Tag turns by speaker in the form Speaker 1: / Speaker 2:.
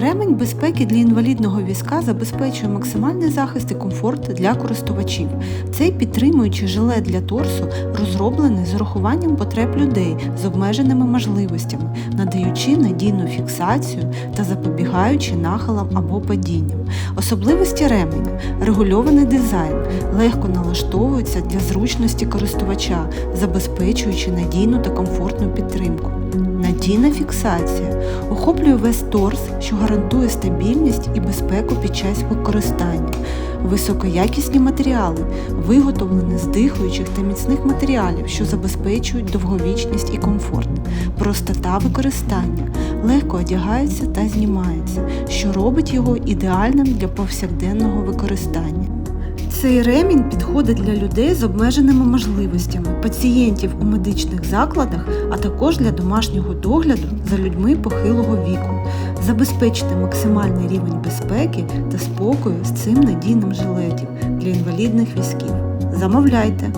Speaker 1: Ремень безпеки для інвалідного візка забезпечує максимальний захист і комфорт для користувачів. Цей підтримуючий жилет для торсу розроблений з урахуванням потреб людей з обмеженими можливостями, надаючи надійну фіксацію та запобігаючи нахилам або падінням. Особливості ременя регульований дизайн, легко налаштовується для зручності користувача, забезпечуючи надійну та комфортну підтримку. Надійна фіксація охоплює весь торс, що гарантує стабільність і безпеку під час використання. Високоякісні матеріали, виготовлені з дихаючих та міцних матеріалів, що забезпечують довговічність і комфорт. Простота використання легко одягається та знімається, що робить його ідеальним для повсякденного використання. Цей ремінь підходить для людей з обмеженими можливостями, пацієнтів у медичних закладах, а також для домашнього догляду за людьми похилого віку. забезпечити максимальний рівень безпеки та спокою з цим надійним жилетом для інвалідних візків. Замовляйте!